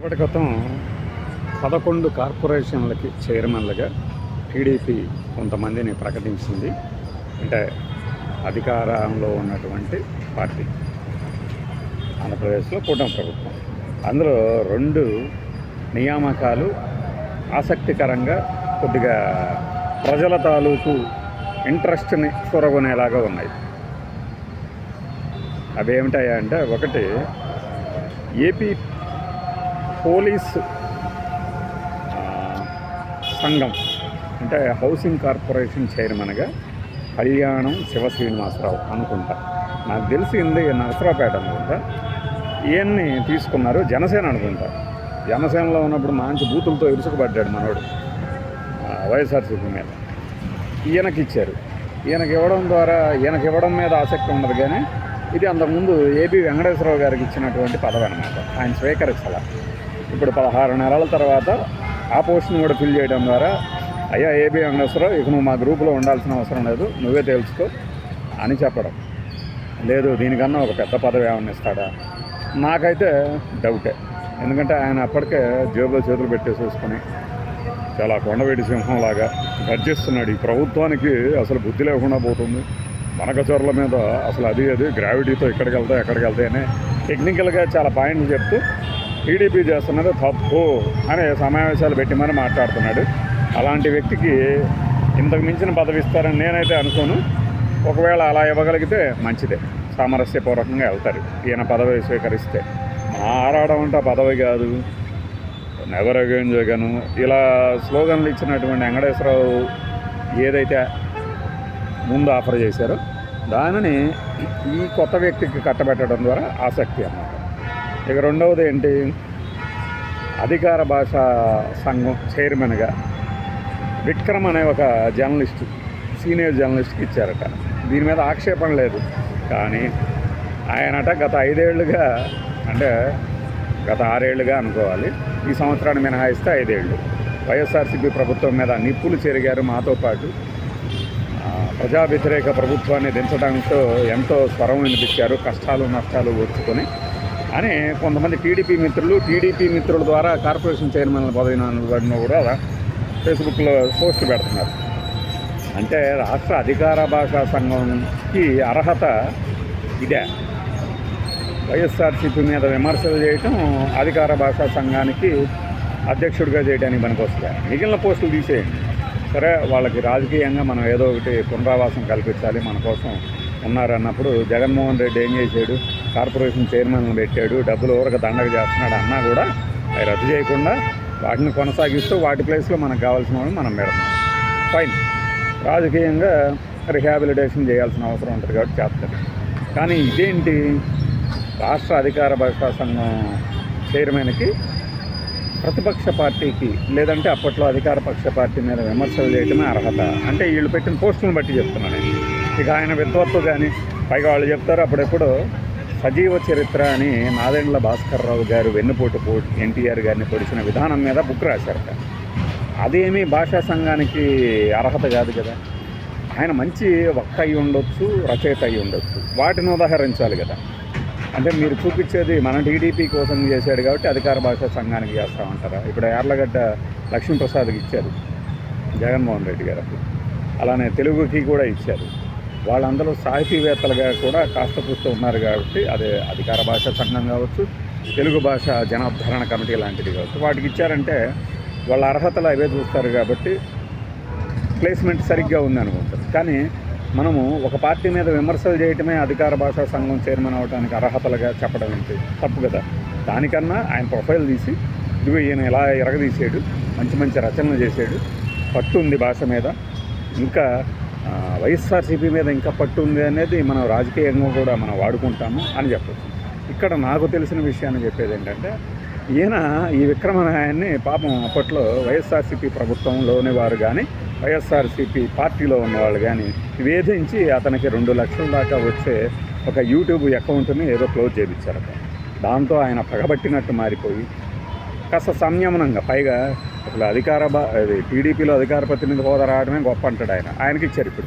ఇప్పటి క్రితం పదకొండు కార్పొరేషన్లకి చైర్మన్లుగా టీడీపీ కొంతమందిని ప్రకటించింది. అంటే అధికారంలో ఉన్నటువంటి పార్టీ. ఆంధ్రప్రదేశ్లో కూటమి ప్రభుత్వం. అందులో రెండు నియామకాలు ఆసక్తికరంగా కొద్దిగా ప్రజల తాలూకు ఇంట్రెస్ట్ని చూరగొనేలాగా ఉన్నాయి. అవి ఏమిటాయా అంటే ఒకటి ఏపీ పోలీస్ సంఘం అంటే హౌసింగ్ కార్పొరేషన్ చైర్మన్గా కళ్యాణం శివ శ్రీనివాసరావు అనుకుంటా. నాకు తెలిసింది నరసరావుపేట అనుకుంటా. ఈయన్ని తీసుకున్నారు జనసేన అనుకుంటా. జనసేనలో ఉన్నప్పుడు మంచి బూతులతో ఇరుసుకుపడ్డాడు మనోడు వైఎస్ఆర్సీపీ మీద ఈయనకి ఇచ్చారు ఈయనకి ఇవ్వడం ద్వారా ఈయనకి ఇవ్వడం మీద ఆసక్తి ఉండదు కానీ ఇది అంతకుముందు ఏబి వెంకటేశ్వరరావు గారికి ఇచ్చినటువంటి పదవి అనమాట ఆయన స్వీకరించాల ఇప్పుడు పదహారు నెలల తర్వాత ఆ పోస్ట్ని కూడా ఫిల్ చేయడం ద్వారా అయ్యా ఏబి వెంకటేశ్వరరావు ఇక నువ్వు మా గ్రూప్లో ఉండాల్సిన అవసరం లేదు నువ్వే తెలుసుకో అని చెప్పడం. లేదు దీనికన్నా ఒక పెద్ద పదవి ఏమన్నా ఇస్తాడా? నాకైతే డౌటే. ఎందుకంటే ఆయన అప్పటికే జేబులో చేతులు పెట్టేసేసుకొని చాలా కొండవేటి సింహంలాగా గర్జిస్తున్నాడు. ఈ ప్రభుత్వానికి అసలు బుద్ధి లేకుండా పోతుంది. మనకచోర్ల మీద అసలు అది అది గ్రావిటీతో ఎక్కడికి వెళ్తాయి ఎక్కడికి వెళ్తాయని టెక్నికల్గా చాలా పాయింట్లు చెప్తూ టీడీపీ చేస్తున్నది తప్పు అనే సమావేశాలు పెట్టి మరి మాట్లాడుతున్నాడు. అలాంటి వ్యక్తికి ఇంతకు మించిన పదవి ఇస్తారని నేనైతే అనుకోను. ఒకవేళ అలా ఇవ్వగలిగితే మంచిదే. సామరస్యపూర్వకంగా వెళ్తారు. ఈయన పదవి స్వీకరిస్తే. మారాడం అంటే పదవి కాదు. Never again Jagan. ఇలా స్లోగన్లు ఇచ్చినటువంటి వెంకటేశ్వరరావు ఏదైతే ముందు ఆఫర్ చేశారో దానిని ఈ కొత్త వ్యక్తికి కట్టబెట్టడం ద్వారా ఆసక్తి అన్నమాట. ఇక రెండవది ఏంటి? అధికార భాషా సంఘం చైర్మన్గా విక్రమ్ అనే ఒక జర్నలిస్ట్ సీనియర్ జర్నలిస్ట్కి ఇచ్చారట. దీని మీద ఆక్షేపణ లేదు. కానీ ఆయనట గత ఐదేళ్ళుగా అంటే గత ఆరేళ్ళుగా అనుకోవాలి. ఈ సంవత్సరాన్ని మినహాయిస్తే ఐదేళ్ళు వైఎస్ఆర్సీపీ ప్రభుత్వం మీద నిప్పులు చెరిగారు మాతో పాటు ప్రజా వ్యతిరేక ప్రభుత్వాన్ని దించడంతో ఎంతో స్వరం వినిపించారు కష్టాలు నష్టాలు ఓర్చుకొని. అని కొంతమంది టీడీపీ మిత్రులు టీడీపీ మిత్రుల ద్వారా కార్పొరేషన్ చైర్మన్ పదవిన కూడా ఫేస్బుక్లో పోస్ట్ పెడుతున్నారు. అంటే రాష్ట్ర అధికార భాషా సంఘంకి అర్హత ఇదే. వైఎస్ఆర్సీపీ మీద విమర్శలు చేయటం అధికార భాషా సంఘానికి అధ్యక్షుడిగా చేయడానికి పనికొస్తుంది. మిగిలిన పోస్టులు తీసేయండి. సరే వాళ్ళకి రాజకీయంగా మనం ఏదో ఒకటి పునరావాసం కల్పించాలి మన కోసం ఉన్నారన్నప్పుడు జగన్మోహన్ రెడ్డి ఏం చేశాడు? కార్పొరేషన్ చైర్మన్ పెట్టాడు డబ్బులు ఊరక దండగ చేస్తున్నాడు అన్నా కూడా అవి రద్దు చేయకుండా వాటిని కొనసాగిస్తూ వాటి ప్లేస్లో మనకు కావాల్సిన వాళ్ళు మనం పెడతాం. ఫైన్ రాజకీయంగా రిహాబిలిటేషన్ చేయాల్సిన అవసరం ఉంటుంది కాబట్టి చేస్తారు కానీ ఇదేంటి? రాష్ట్ర అధికార భాషా సంఘం చైర్మన్కి ప్రతిపక్ష పార్టీకి లేదంటే అప్పట్లో అధికార పక్ష పార్టీ మీద విమర్శలు చేయటమే అర్హత. అంటే వీళ్ళు పెట్టిన పోస్టులను బట్టి చెప్తున్నాను ఇక ఆయన విద్వత్తు కానీ పైగా వాళ్ళు చెప్తారు అప్పుడెప్పుడు సజీవ చరిత్ర అని నాదెండ్ల భాస్కర్ రావు గారు వెన్నుపోటు పో ఎన్టీఆర్ గారిని పొడిచిన విధానం మీద బుక్ రాశారట. అదేమీ భాషా సంఘానికి అర్హత కాదు కదా. ఆయన మంచి వక్త అయి ఉండొచ్చు రచయిత అయి ఉండొచ్చు వాటిని ఉదాహరించాలి కదా. అంటే మీరు చూపించేది మన టీడీపీ కోసం చేశాడు కాబట్టి అధికార భాషా సంఘానికి చేస్తామంటారా ఇప్పుడు యార్లగడ్డ లక్ష్మీప్రసాద్కి ఇచ్చారు. జగన్మోహన్ రెడ్డి గారు అలానే తెలుగుకి కూడా ఇచ్చారు. వాళ్ళందరూ సాహితీవేత్తలుగా కూడా కాస్త పూస్తూ ఉన్నారు కాబట్టి అదే అధికార భాషా సంఘం కావచ్చు తెలుగు భాష జనాభరణ కమిటీ లాంటిది కావచ్చు. వాటికి ఇచ్చారంటే వాళ్ళ అర్హతలు అవే చూస్తారు కాబట్టి ప్లేస్మెంట్ సరిగ్గా ఉంది అనుకుంటారు కానీ మనము ఒక పార్టీ మీద విమర్శలు చేయటమే అధికార భాషా సంఘం చైర్మన్ అవడానికి అర్హతలుగా చెప్పడం ఏంటి? తప్పు కదా. దానికన్నా ఆయన ప్రొఫైల్ తీసి ఇదిగో ఈయన ఎలా ఎరగదీసాడు మంచి మంచి రచనలు చేశాడు పట్టు ఉంది భాష మీద. ఇంకా వైఎస్ఆర్సీపీ మీద ఇంకా పట్టు ఉంది అనేది మనం రాజకీయంగా కూడా మనం వాడుకుంటాము అని చెప్పచ్చు. ఇక్కడ నాకు తెలిసిన విషయాన్ని చెప్పేది ఏంటంటే ఈయన ఈ విక్రమనాయాన్ని పాపం అప్పట్లో వైఎస్ఆర్సీపీ ప్రభుత్వంలోని వారు కానీ వైఎస్ఆర్సీపీ పార్టీలో ఉన్నవాళ్ళు కానీ వేధించి అతనికి రెండు లక్షల దాకా వచ్చే ఒక యూట్యూబ్ అకౌంట్ని ఏదో క్లోజ్ చేయించారట దాంతో ఆయన పగబట్టినట్టు మారిపోయి కాస్త సంయమనంగా పైగా అసలు అధికార బా అది టీడీపీలో అధికార ప్రతినిధి హోదా రావడమే గొప్ప అంటాడు ఆయన. ఆయనకి ఇచ్చారు ఇప్పుడు